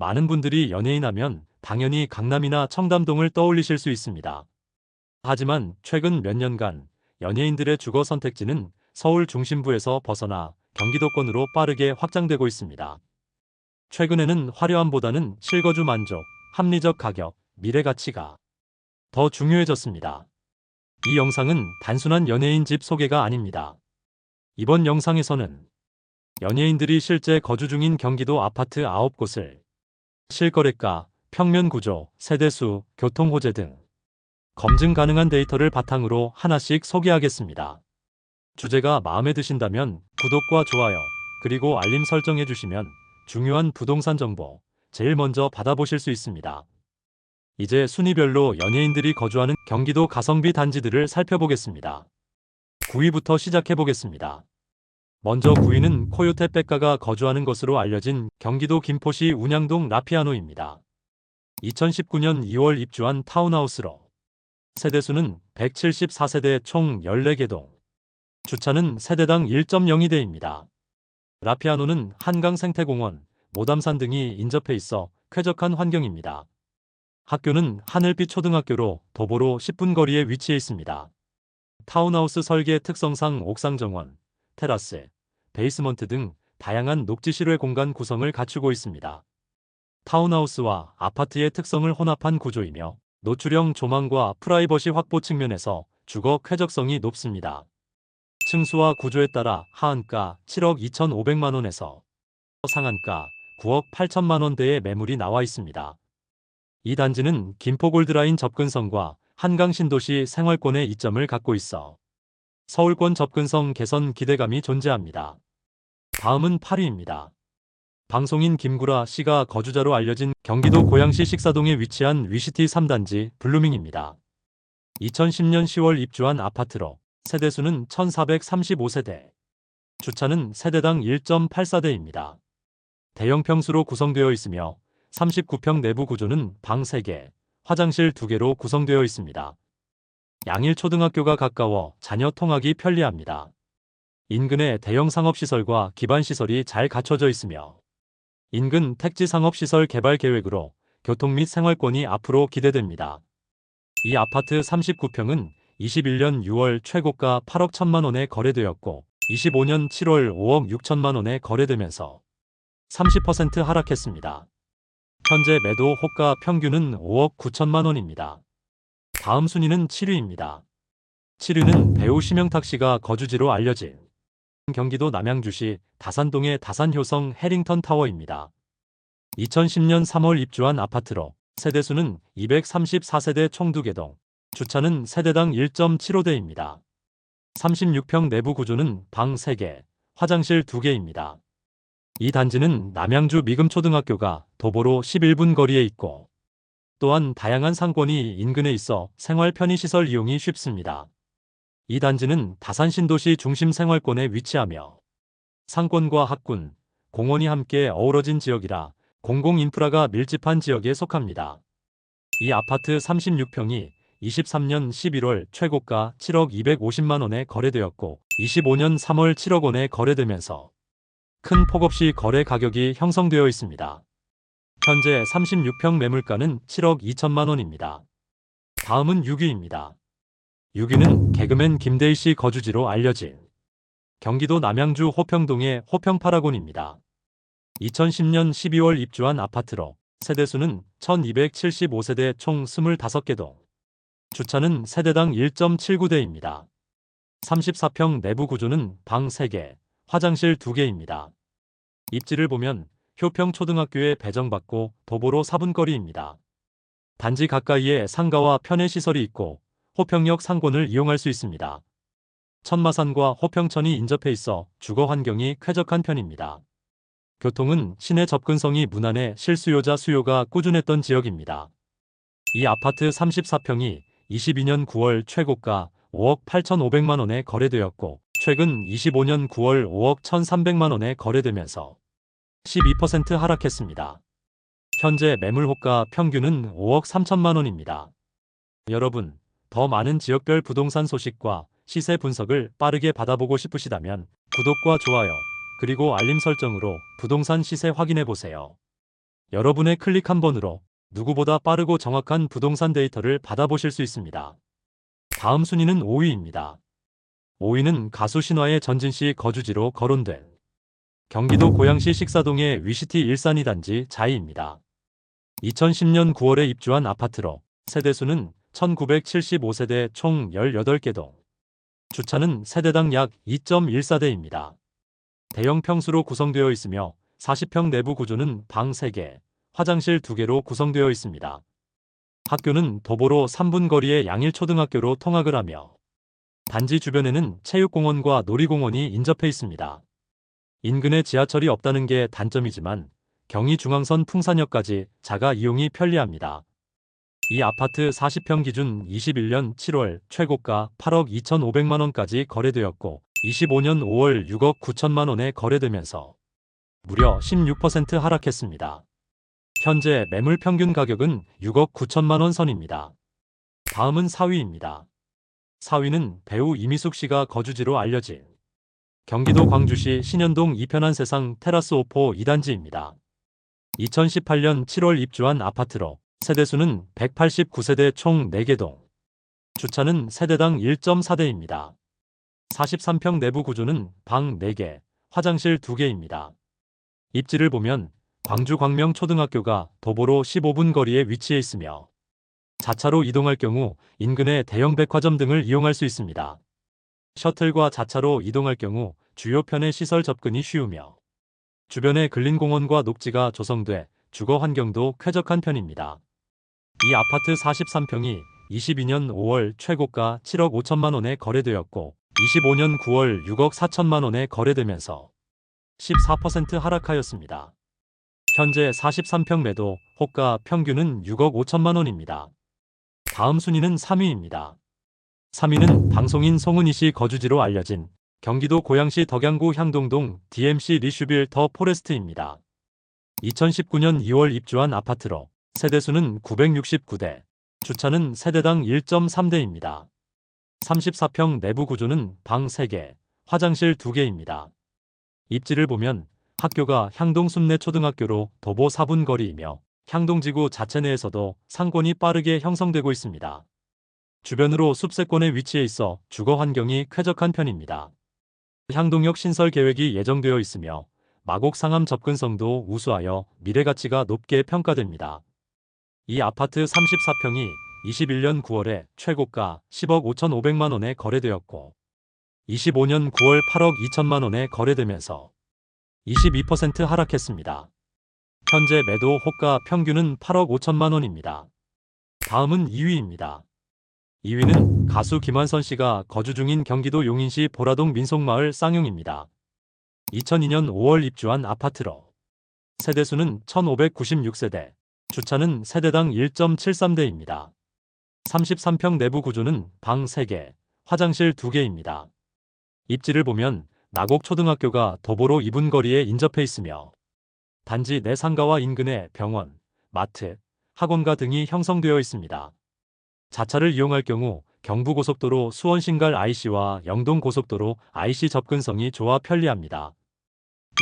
많은 분들이 연예인 하면 당연히 강남이나 청담동을 떠올리실 수 있습니다. 하지만 최근 몇 년간 연예인들의 주거 선택지는 서울 중심부에서 벗어나 경기도권으로 빠르게 확장되고 있습니다. 최근에는 화려함보다는 실거주 만족, 합리적 가격, 미래 가치가 더 중요해졌습니다. 이 영상은 단순한 연예인 집 소개가 아닙니다. 이번 영상에서는 연예인들이 실제 거주 중인 경기도 아파트 9곳을 실거래가, 평면 구조, 세대수, 교통 호재 등 검증 가능한 데이터를 바탕으로 하나씩 소개하겠습니다. 주제가 마음에 드신다면 구독과 좋아요, 그리고 알림 설정해 주시면 중요한 부동산 정보 제일 먼저 받아보실 수 있습니다. 이제 순위별로 연예인들이 거주하는 경기도 가성비 단지들을 살펴보겠습니다. 9위부터 시작해 보겠습니다. 먼저 9위는 코요테 백가가 거주하는 것으로 알려진 경기도 김포시 운양동 라피아노입니다. 2019년 2월 입주한 타운하우스로 세대수는 174세대 총 14개 동, 주차는 세대당 1.02대입니다. 라피아노는 한강 생태공원, 모담산 등이 인접해 있어 쾌적한 환경입니다. 학교는 하늘빛 초등학교로 도보로 10분 거리에 위치해 있습니다. 타운하우스 설계 특성상 옥상 정원, 테라스, 베이스먼트 등 다양한 녹지 실외 공간 구성을 갖추고 있습니다. 타운하우스와 아파트의 특성을 혼합한 구조이며 노출형 조망과 프라이버시 확보 측면에서 주거 쾌적성이 높습니다. 층수와 구조에 따라 하한가 7억 2,500만 원에서 상한가 9억 8천만 원대의 매물이 나와 있습니다. 이 단지는 김포 골드라인 접근성과 한강 신도시 생활권의 이점을 갖고 있어 서울권 접근성 개선 기대감이 존재합니다. 다음은 8위입니다. 방송인 김구라 씨가 거주자로 알려진 경기도 고양시 식사동에 위치한 위시티 3단지 블루밍입니다. 2010년 10월 입주한 아파트로 세대수는 1435세대, 주차는 세대당 1.84대입니다. 대형 평수로 구성되어 있으며 39평 내부 구조는 방 3개, 화장실 2개로 구성되어 있습니다. 양일 초등학교가 가까워 자녀 통학이 편리합니다. 인근에 대형 상업시설과 기반시설이 잘 갖춰져 있으며 인근 택지 상업시설 개발 계획으로 교통 및 생활권이 앞으로 기대됩니다. 이 아파트 39평은 21년 6월 최고가 8억 1천만 원에 거래되었고 25년 7월 5억 6천만 원에 거래되면서 30% 하락했습니다. 현재 매도 호가 평균은 5억 9천만 원입니다. 다음 순위는 7위입니다. 7위는 배우 심영탁 씨가 거주지로 알려진 경기도 남양주시 다산동의 다산효성 해링턴 타워입니다. 2010년 3월 입주한 아파트로 세대수는 234세대 총 2개동, 주차는 세대당 1.75대입니다. 36평 내부 구조는 방 3개, 화장실 2개입니다. 이 단지는 남양주 미금초등학교가 도보로 11분 거리에 있고 또한 다양한 상권이 인근에 있어 생활 편의시설 이용이 쉽습니다. 이 단지는 다산 신도시 중심 생활권에 위치하며 상권과 학군, 공원이 함께 어우러진 지역이라 공공인프라가 밀집한 지역에 속합니다. 이 아파트 36평이 23년 11월 최고가 7억 250만 원에 거래되었고 25년 3월 7억 원에 거래되면서 큰 폭 없이 거래 가격이 형성되어 있습니다. 현재 36평 매물가는 7억 2천만 원입니다. 다음은 6위입니다. 6위는 개그맨 김대희 씨 거주지로 알려진 경기도 남양주 호평동의 호평파라곤입니다. 2010년 12월 입주한 아파트로 세대수는 1275세대 총 25개 동, 주차는 세대당 1.79대입니다. 34평 내부 구조는 방 3개, 화장실 2개입니다. 입지를 보면 효평 초등학교에 배정받고 도보로 4분 거리입니다. 단지 가까이에 상가와 편의시설이 있고 호평역 상권을 이용할 수 있습니다. 천마산과 호평천이 인접해 있어 주거 환경이 쾌적한 편입니다. 교통은 시내 접근성이 무난해 실수요자 수요가 꾸준했던 지역입니다. 이 아파트 34평이 22년 9월 최고가 5억 8,500만 원에 거래되었고 최근 25년 9월 5억 1,300만 원에 거래되면서 12% 하락했습니다. 현재 매물 호가 평균은 5억 3천만 원입니다. 여러분, 더 많은 지역별 부동산 소식과 시세 분석을 빠르게 받아보고 싶으시다면 구독과 좋아요, 그리고 알림 설정으로 부동산 시세 확인해 보세요. 여러분의 클릭 한 번으로 누구보다 빠르고 정확한 부동산 데이터를 받아보실 수 있습니다. 다음 순위는 5위입니다. 5위는 가수 신화의 전진 씨 거주지로 거론된 경기도 고양시 식사동의 위시티 일산이 단지 자이입니다. 2010년 9월에 입주한 아파트로 세대수는 1975세대 총 18개 동. 주차는 세대당 약 2.14대입니다. 대형 평수로 구성되어 있으며 40평 내부 구조는 방 3개, 화장실 2개로 구성되어 있습니다. 학교는 도보로 3분 거리의 양일초등학교로 통학을 하며 단지 주변에는 체육공원과 놀이공원이 인접해 있습니다. 인근에 지하철이 없다는 게 단점이지만 경의중앙선 풍산역까지 자가 이용이 편리합니다. 이 아파트 40평 기준 21년 7월 최고가 8억 2,500만 원까지 거래되었고 25년 5월 6억 9천만 원에 거래되면서 무려 16% 하락했습니다. 현재 매물 평균 가격은 6억 9천만 원 선입니다. 다음은 4위입니다. 4위는 배우 이미숙 씨가 거주지로 알려진 경기도 광주시 신현동 이편한 세상 테라스 오포 2단지입니다. 2018년 7월 입주한 아파트로 세대수는 189세대 총 4개 동. 주차는 세대당 1.4대입니다. 43평 내부 구조는 방 4개, 화장실 2개입니다. 입지를 보면 광주 광명 초등학교가 도보로 15분 거리에 위치해 있으며 자차로 이동할 경우 인근의 대형 백화점 등을 이용할 수 있습니다. 셔틀과 자차로 이동할 경우 주요 편의 시설 접근이 쉬우며 주변에 근린 공원과 녹지가 조성돼 주거 환경도 쾌적한 편입니다. 이 아파트 43평이 22년 5월 최고가 7억 5천만 원에 거래되었고 25년 9월 6억 4천만 원에 거래되면서 14% 하락하였습니다. 현재 43평 매도 호가 평균은 6억 5천만 원입니다. 다음 순위는 3위입니다. 3위는 방송인 송은희 씨 거주지로 알려진 경기도 고양시 덕양구 향동동 DMC 리슈빌 더 포레스트입니다. 2019년 2월 입주한 아파트로 세대수는 969대, 주차는 세대당 1.3대입니다. 34평 내부 구조는 방 3개, 화장실 2개입니다. 입지를 보면 학교가 향동 숲내 초등학교로 도보 4분 거리이며 향동지구 자체 내에서도 상권이 빠르게 형성되고 있습니다. 주변으로 숲세권에 위치해 있어 주거 환경이 쾌적한 편입니다. 향동역 신설 계획이 예정되어 있으며 마곡 상암 접근성도 우수하여 미래 가치가 높게 평가됩니다. 이 아파트 34평이 21년 9월에 최고가 10억 5,500만 원에 거래되었고 25년 9월 8억 2천만 원에 거래되면서 22% 하락했습니다. 현재 매도 호가 평균은 8억 5천만 원입니다. 다음은 2위입니다. 2위는 가수 김완선 씨가 거주 중인 경기도 용인시 보라동 민속마을 쌍용입니다. 2002년 5월 입주한 아파트로 세대수는 1596세대, 주차는 세대당 1.73대입니다. 33평 내부 구조는 방 3개, 화장실 2개입니다. 입지를 보면 나곡 초등학교가 도보로 2분 거리에 인접해 있으며 단지 내 상가와 인근에 병원, 마트, 학원가 등이 형성되어 있습니다. 자차를 이용할 경우 경부고속도로 수원신갈 IC와 영동고속도로 IC 접근성이 좋아 편리합니다.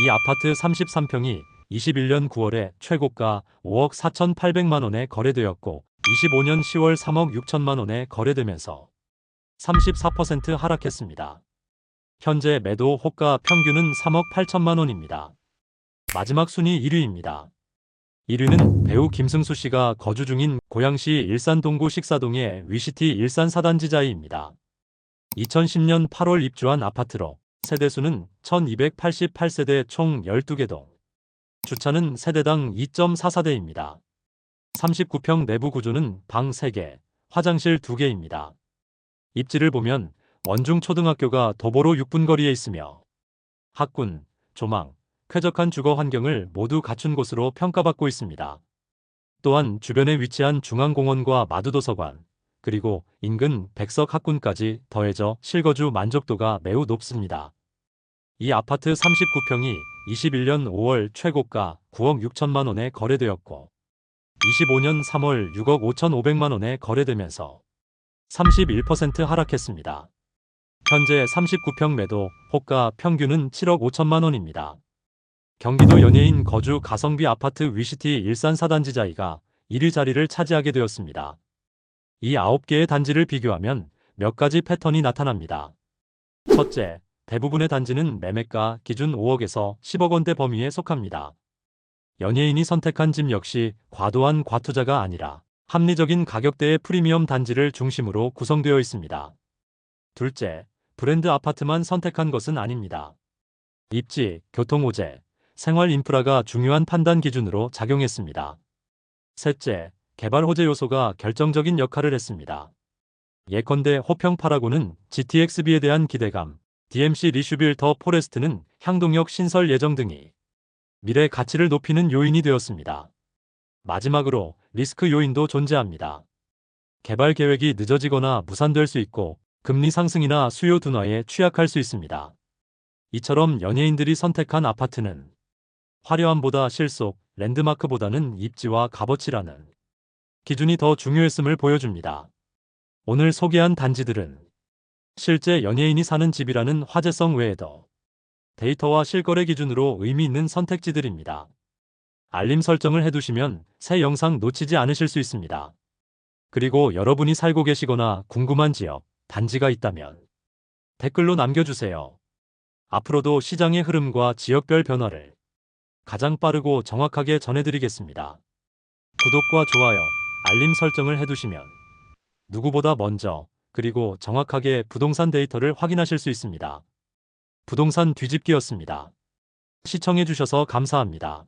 이 아파트 33평이 21년 9월에 최고가 5억 4,800만 원에 거래되었고 25년 10월 3억 6천만 원에 거래되면서 34% 하락했습니다. 현재 매도 호가 평균은 3억 8천만 원입니다. 마지막 순위 1위입니다. 1위는 배우 김승수 씨가 거주 중인 고양시 일산 동구 식사동의 위시티 일산 사단지자이입니다. 2010년 8월 입주한 아파트로 세대수는 1288세대 총 12개 동. 주차는 세대당 2.44대입니다. 39평 내부 구조는 방 3개, 화장실 2개입니다. 입지를 보면 원중 초등학교가 도보로 6분 거리에 있으며 학군, 조망, 쾌적한 주거 환경을 모두 갖춘 곳으로 평가받고 있습니다. 또한 주변에 위치한 중앙공원과 마두도서관, 그리고 인근 백석 학군까지 더해져 실거주 만족도가 매우 높습니다. 이 아파트 39평이 21년 5월 최고가 9억 6천만 원에 거래되었고 25년 3월 6억 5천5백만 원에 거래되면서 31% 하락했습니다. 현재 39평 매도 호가 평균은 7억 5천만 원입니다. 경기도 연예인 거주 가성비 아파트 위시티 일산 사단지자이가 1위 자리를 차지하게 되었습니다. 이 9개의 단지를 비교하면 몇 가지 패턴이 나타납니다. 첫째, 대부분의 단지는 매매가 기준 5억에서 10억 원대 범위에 속합니다. 연예인이 선택한 집 역시 과도한 과투자가 아니라 합리적인 가격대의 프리미엄 단지를 중심으로 구성되어 있습니다. 둘째, 브랜드 아파트만 선택한 것은 아닙니다. 입지, 교통호재, 생활 인프라가 중요한 판단 기준으로 작용했습니다. 셋째, 개발 호재 요소가 결정적인 역할을 했습니다. 예컨대 호평 파라고는 GTXB에 대한 기대감, DMC 리슈빌 더 포레스트는 향동역 신설 예정 등이 미래 가치를 높이는 요인이 되었습니다. 마지막으로 리스크 요인도 존재합니다. 개발 계획이 늦어지거나 무산될 수 있고 금리 상승이나 수요 둔화에 취약할 수 있습니다. 이처럼 연예인들이 선택한 아파트는 화려함보다 실속, 랜드마크보다는 입지와 값어치라는 기준이 더 중요했음을 보여줍니다. 오늘 소개한 단지들은 실제 연예인이 사는 집이라는 화제성 외에도 데이터와 실거래 기준으로 의미 있는 선택지들입니다. 알림 설정을 해두시면 새 영상 놓치지 않으실 수 있습니다. 그리고 여러분이 살고 계시거나 궁금한 지역, 단지가 있다면 댓글로 남겨주세요. 앞으로도 시장의 흐름과 지역별 변화를 가장 빠르고 정확하게 전해드리겠습니다. 구독과 좋아요, 알림 설정을 해두시면 누구보다 먼저 그리고 정확하게 부동산 데이터를 확인하실 수 있습니다. 부동산 뒤집기였습니다. 시청해주셔서 감사합니다.